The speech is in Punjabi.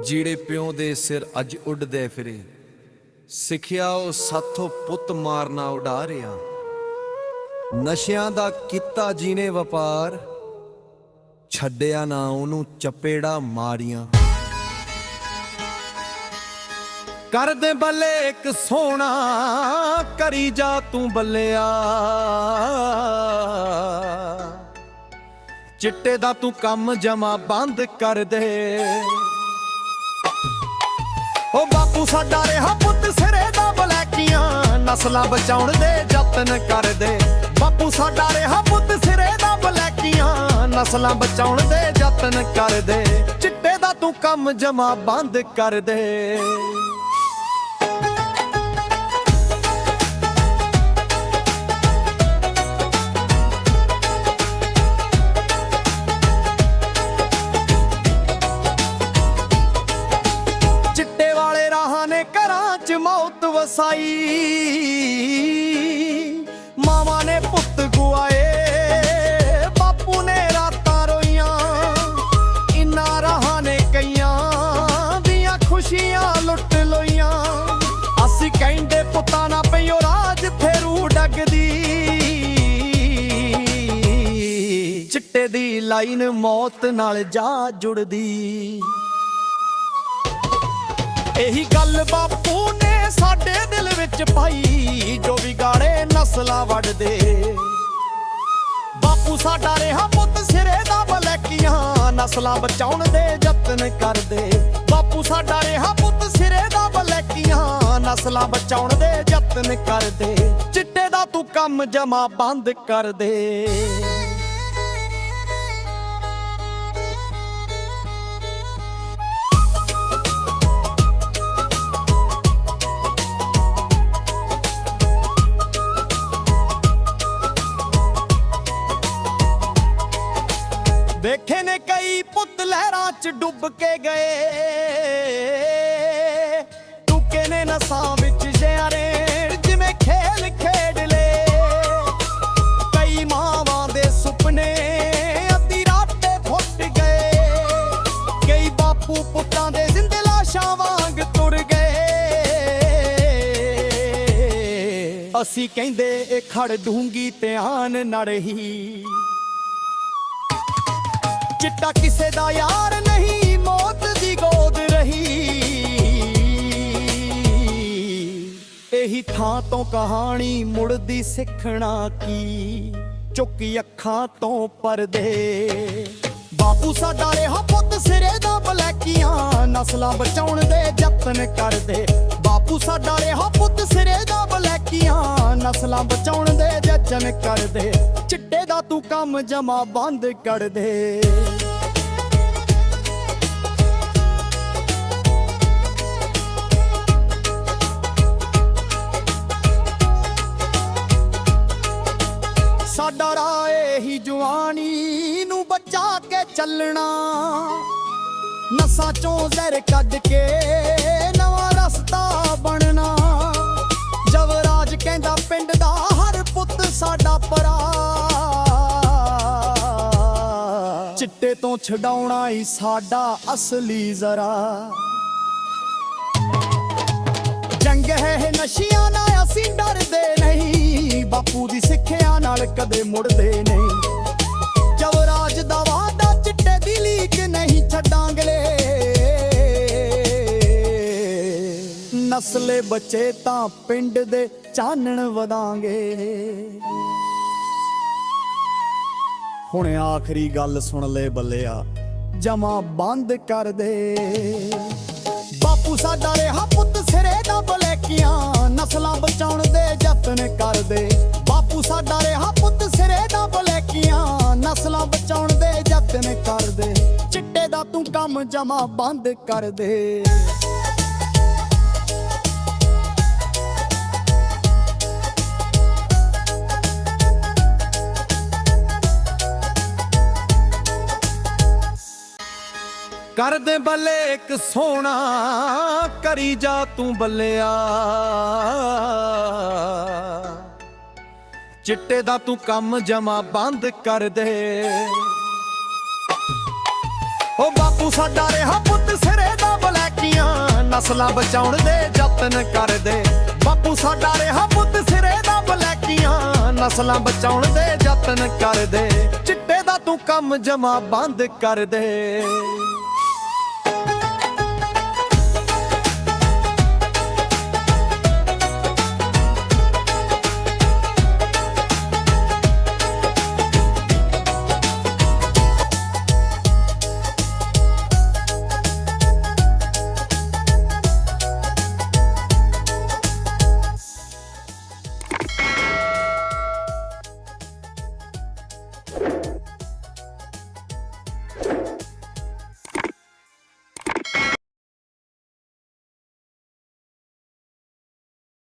ਜਿਹੜੇ ਪਿਓ ਦੇ ਸਿਰ ਅੱਜ ਉੱਡਦੇ ਫਿਰੇ। ਸਿੱਖਿਆ ਉਹ ਸਾਥੋਂ ਪੁੱਤ ਮਾਰਨਾ ਉਡਾ ਰਿਆ। ਨਸ਼ਿਆਂ ਦਾ ਕੀਤਾ ਜੀਨੇ ਵਪਾਰ, ਛੱਡਿਆ ਨਾ ਉਹਨੂੰ ਚਪੇੜਾ ਮਾਰੀਆਂ। ਕਰਦੇ ਬੱਲੇ ਇੱਕ ਸੋਨਾ, ਕਰੀ ਜਾ ਤੂੰ ਬੱਲਿਆ। ਚਿੱਟੇ ਦਾ ਤੂੰ ਕੰਮ ਜਮਾ ਬੰਦ ਕਰ ਦੇ। ਉਹ ਬਾਪੂ ਸਾਡਾ ਰਿਹਾ ਪੁੱਤ ਸਿਰੇ ਦਾ ਬਲੈਕੀਆਂ, ਨਸਲਾਂ ਬਚਾਉਣ ਦੇ ਯਤਨ ਕਰਦੇ। ਬਾਪੂ ਸਾਡਾ ਰਿਹਾ ਪੁੱਤ ਸਿਰੇ ਦਾ ਬਲੈਕੀਆਂ, ਨਸਲਾਂ ਬਚਾਉਣ ਦੇ ਯਤਨ ਕਰਦੇ। ਚਿੱਟੇ ਦਾ ਤੂੰ ਕੰਮ ਜਮਾ ਬੰਦ ਕਰ ਦੇ। ਮੌਤ ਮਾਵਾਂ ਨੇ ਪੁੱਤ ਗੁਆਏ, ਬਾਪੂ ਨੇ ਰਾਤਾਂ ਰੋਈਆਂ ਇਨਾਂ ਰਾਹਾਂ ਨੇ ਕਈਆਂ ਦੀਆਂ ਖੁਸ਼ੀਆਂ ਲੁੱਟ ਲੋਈਆਂ। ਅਸੀਂ ਕਹਿੰਦੇ, ਪੁੱਤਾਂ ਨਾ ਪਈਓ ਰਾਜ ਫੇਰੂ ਡਗਦੀ। ਚਿੱਟੇ ਦੀ ਲਾਈਨ ਮੌਤ ਨਾਲ ਜਾ ਜੁੜਦੀ। ਇਹੀ ਗੱਲ ਬਾਪੂ ਨੇ ਸਾਡੇ ਦਿਲ ਵਿੱਚ ਪਾਈ, ਜੋ ਵਿਗਾੜੇ ਨਸਲਾਂ ਵੱਢਦੇ। ਬਾਪੂ ਸਾਡਾ ਰਿਹਾ ਪੁੱਤ ਸਿਰੇ ਦਾ ਬਲੈਕੀਆਂ, ਨਸਲਾਂ ਬਚਾਉਣ ਦੇ ਯਤਨ ਕਰਦੇ। ਬਾਪੂ ਸਾਡਾ ਰਿਹਾ ਪੁੱਤ ਸਿਰੇ ਦਾ ਬਲੈਕੀਆਂ, ਨਸਲਾਂ ਬਚਾਉਣ ਦੇ ਯਤਨ ਕਰਦੇ। ਚਿੱਟੇ ਦਾ ਤੂੰ ਕੰਮ ਜਮਾ ਬੰਦ ਕਰ ਦੇ। ਦੇਖੇ ਨੇ ਕਈ ਪੁੱਤ ਲਹਿਰਾਂ 'ਚ ਡੁੱਬ ਕੇ ਗਏ। ਟੁਕੇ ਨੇ ਨਸਾਂ ਵਿੱਚ ਜਿਆਰੇ ਜਿਵੇਂ ਖੇਲ ਖੇਡ ਲਏ। ਕਈ ਮਾਵਾਂ ਦੇ ਸੁਪਨੇ ਅੱਧੀ ਰਾਤੇ ਫੁੱਟ ਗਏ। ਕਈ ਬਾਪੂ ਪੁੱਤਾਂ ਦੇ ਜ਼ਿੰਦੇ ਲਾਸ਼ਾਂ ਵਾਂਗ ਤੁਰ ਗਏ। ਅਸੀਂ ਕਹਿੰਦੇ, ਇਹ ਖੜ ਢੂੰਗੀ ਧਿਆਨ ਨਾ ਰਹੀ ਚਿੱਟਾ ਕਿਸੇ ਦਾ ਯਾਰ ਨਹੀਂ, ਮੌਤ ਦੀ ਗੋਦ ਰਹੀ। ਇਹੀ ਥਾਂ ਤੋਂ ਕਹਾਣੀ ਮੁੜਦੀ ਸਿੱਖਣਾ ਕੀ? ਚੁੱਕੀ ਅੱਖਾਂ ਤੋਂ ਪਰਦੇ। ਬਾਪੂ ਸਾਡਾ ਰਿਹਾ ਪੁੱਤ ਸਿਰੇ ਦਾ ਬਲੈਕੀਆਂ, ਨਸਲਾਂ ਬਚਾਉਣ ਦੇ ਯਤਨ ਕਰਦੇ। ਬਾਪੂ ਸਾਡਾ ਰਿਹਾ ਪੁੱਤ ਸਿਰੇ ਦਾ ਬਲੈਕੀਆਂ, ਨਸਲਾਂ ਬਚਾਉਣ ਦੇ ਯਤਨ ਕਰਦੇ। ਚਿੱਟੇ ਦਾ ਤੂੰ ਕੰਮ ਜਮਾ ਬੰਦ ਕਰ ਦੇ। ਚੱਲਣਾ। ਨਸਾਂ ਚੋਂ ਜ਼ਹਿਰ ਕੱਢ ਕੇ ਨਵਾਂ ਰਸਤਾ ਬਣਨਾ। ਜਵਰਾਜ ਕਹਿੰਦਾ, ਪਿੰਡ ਦਾ ਹਰ ਪੁੱਤ ਸਾਡਾ ਪਰਾ ਚਿੱਟੇ ਤੋਂ ਛਡਾਉਣਾ ਹੀ ਸਾਡਾ ਅਸਲੀ ਜ਼ਰਾ। ਜੰਗ ਹੈ ਨਸ਼ਿਆਂ ਨਾਲ, ਅਸੀਂ ਡਰਦੇ ਨਹੀਂ। ਬਾਪੂ ਦੀ ਸਿੱਖਿਆ ਨਾਲ ਕਦੇ ਮੁੜਦੇ ਨਹੀਂ। ਜਵਰਾਜ ਦਾ ਵਾਦਾ ਚਿੱਟੇ ਨਹੀਂ ਛੱਡਾਂਗੇ। ਨਸਲੇ ਬੱਚੇ ਤਾਂ ਪਿੰਡ ਦੇ ਚਾਨਣ ਵਧਾਂਗੇ। ਹੁਣ ਆਖਰੀ ਗੱਲ ਸੁਣ ਲੈ ਬੱਲਿਆ, ਜਮਾ ਬੰਦ ਕਰ ਦੇ। ਬਾਪੂ ਸਾਡਾ ਰਿਹਾ ਪੁੱਤ ਸਿਰੇ ਦਾ ਬਲੈਕੀਆਂ, ਨਸਲਾਂ ਬਚਾਉਣ ਦੇ ਯਤਨ ਕਰਦੇ ਤੂੰ ਜਮਾ ਬੰਦ ਕਰ ਦੇ। ਕਰਦੇ ਬੱਲੇ ਇੱਕ ਸੋਨਾ, ਕਰੀ ਜਾ ਤੂੰ ਬੱਲਿਆ। ਚਿੱਟੇ ਦਾ ਤੂੰ ਕੰਮ ਜਮਾ ਬੰਦ ਕਰ ਦੇ। ਉਹ ਬਾਪੂ ਸਾਡਾ ਰਿਹਾ ਪੁੱਤ ਸਿਰੇ ਦਾ ਬਲੈਕੀਆਂ, ਨਸਲਾਂ ਬਚਾਉਣ ਦੇ ਯਤਨ ਕਰਦੇ। ਬਾਪੂ ਸਾਡਾ ਰਿਹਾ ਪੁੱਤ ਸਿਰੇ ਦਾ ਬਲੈਕੀਆਂ, ਨਸਲਾਂ ਬਚਾਉਣ ਦੇ ਯਤਨ ਕਰਦੇ। ਚਿੱਟੇ ਦਾ ਤੂੰ ਕੰਮ ਜਮਾ ਬੰਦ ਕਰ ਦੇ। you